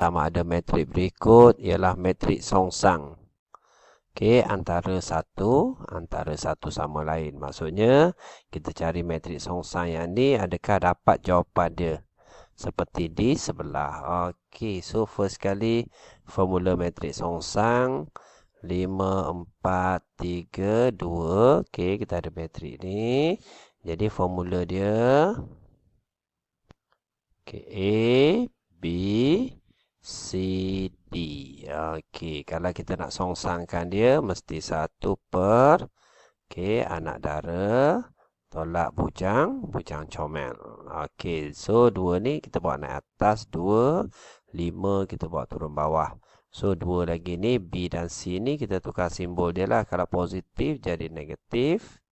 sama ada matrik berikut ialah matrik songsang. Okey, antara satu, antara satu sama lain. Maksudnya, kita cari matrik songsang yang ni, adakah dapat jawapan dia? Seperti di sebelah. Okey, so first kali, formula matrik songsang. 5, 4, 3, 2. Okey, kita ada matrik ni. Jadi, formula dia. Okey, A, B, C, D. Okey, kalau kita nak songsangkan dia, mesti satu per Okey, anak dara tolak bujang, bujang comel. Okey, so dua ni kita bawa naik atas, dua, lima kita bawa turun bawah. So, dua lagi ni, B dan C ni kita tukar simbol dia lah. Kalau positif jadi negatif.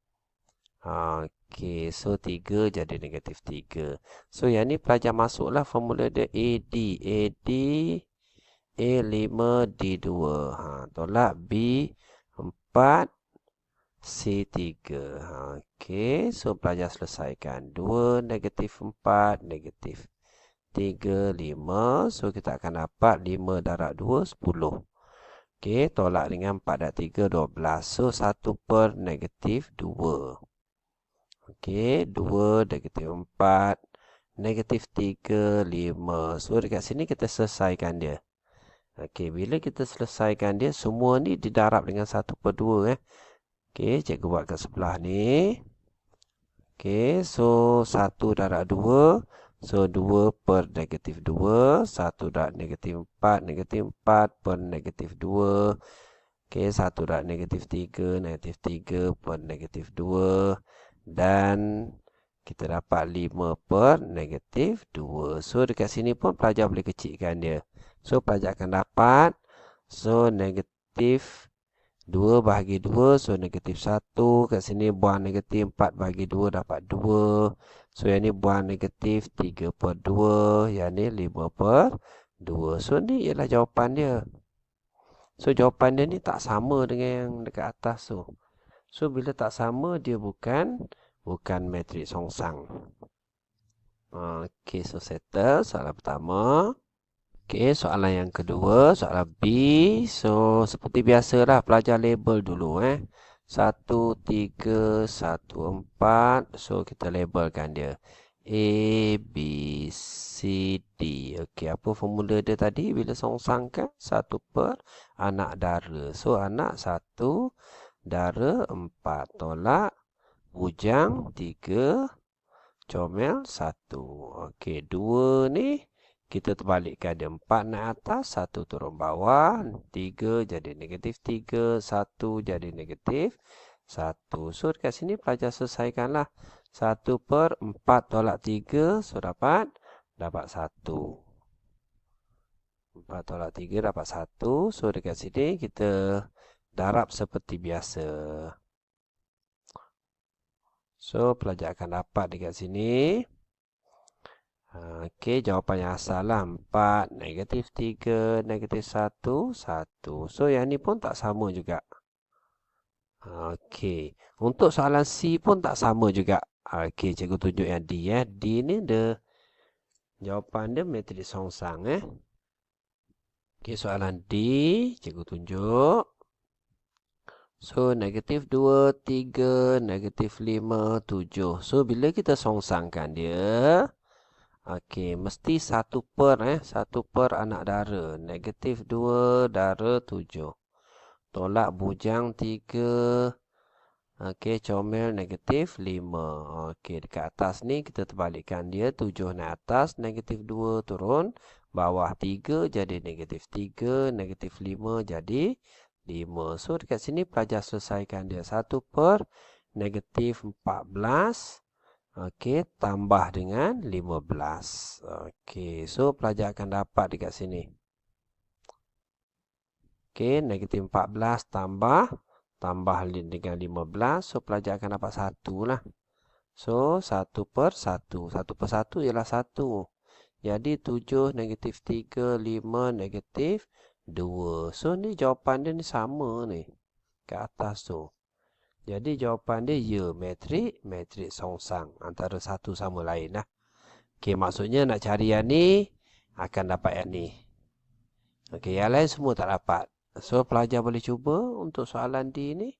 Okey, so 3 jadi negatif 3. So, yang ni pelajar masuklah formula dia AD. AD A5 D2. Ha, tolak B4 C3. Ha, Okey, so pelajar selesaikan. 2 negatif 4 negatif 3, 5. So, kita akan dapat 5 darab 2, 10. Okey, tolak dengan 4 dan 3, 12. So, 1 per negatif 2. Okey, 2 negatif 4 negatif 3 5. So dekat sini kita selesaikan dia. Okey, bila kita selesaikan dia semua ni didarab dengan 1 per 2 eh. Okey, cikgu buat kat sebelah ni. Okey, so 1 darab 2 So 2 per negatif 2 1 darab negatif 4 Negatif 4 per negatif 2 Okey, 1 darab negatif 3 Negatif 3 per negatif 2 dan kita dapat 5 per negatif 2. So, dekat sini pun pelajar boleh kecilkan dia. So, pelajar akan dapat. So, negatif 2 bahagi 2. So, negatif 1. Kat sini buang negatif 4 bahagi 2 dapat 2. So, yang ni buang negatif 3 per 2. Yang ni 5 per 2. So, ni ialah jawapan dia. So, jawapan dia ni tak sama dengan yang dekat atas tu. So, bila tak sama, dia bukan bukan matrik songsang. Okey, so settle soalan pertama. Okey, soalan yang kedua, soalan B. So, seperti biasalah pelajar label dulu eh. Satu, tiga, satu, empat. So, kita labelkan dia. A, B, C, D. Okey, apa formula dia tadi bila songsangkan? Satu per anak dara. So, anak satu, dara empat. Tolak bujang tiga, comel satu. Okey, dua ni kita terbalikkan dia empat naik atas, satu turun bawah, tiga jadi negatif tiga, satu jadi negatif satu. So dekat sini pelajar selesaikanlah. Satu per empat tolak tiga, so dapat dapat satu. Empat tolak tiga dapat satu. So dekat sini kita darab seperti biasa. So, pelajar akan dapat dekat sini. Okey, jawapan yang asal lah. 4, negatif 3, negatif 1, 1. So, yang ni pun tak sama juga. Okey. Untuk soalan C pun tak sama juga. Okey, cikgu tunjuk yang D. Eh. D ni dia, jawapan dia matris songsang. Eh. Okey, soalan D, cikgu tunjuk. So, negatif 2, 3, negatif 5, 7. So, bila kita songsangkan dia, okey, mesti 1 per, eh, 1 per anak dara. Negatif 2, dara 7. Tolak bujang 3, okey, comel negatif 5. Okey, dekat atas ni kita terbalikkan dia. 7 naik atas, negatif 2 turun. Bawah 3 jadi negatif 3, negatif 5 jadi 5. So, dekat sini pelajar selesaikan dia. 1 per negatif 14. Okey, tambah dengan 15. Okey, so pelajar akan dapat dekat sini. Okey, negatif 14 tambah. Tambah dengan 15. So, pelajar akan dapat 1 lah. So, 1 per 1. 1 per 1 ialah 1. Jadi, 7 negatif 3, 5 negatif 2. So, ni jawapan dia ni sama ni. Ke atas tu. Jadi, jawapan dia ya. Metrik, metrik songsang. Antara satu sama lain lah. Okey, maksudnya nak cari yang ni, akan dapat yang ni. Okey, yang lain semua tak dapat. So, pelajar boleh cuba untuk soalan D ni.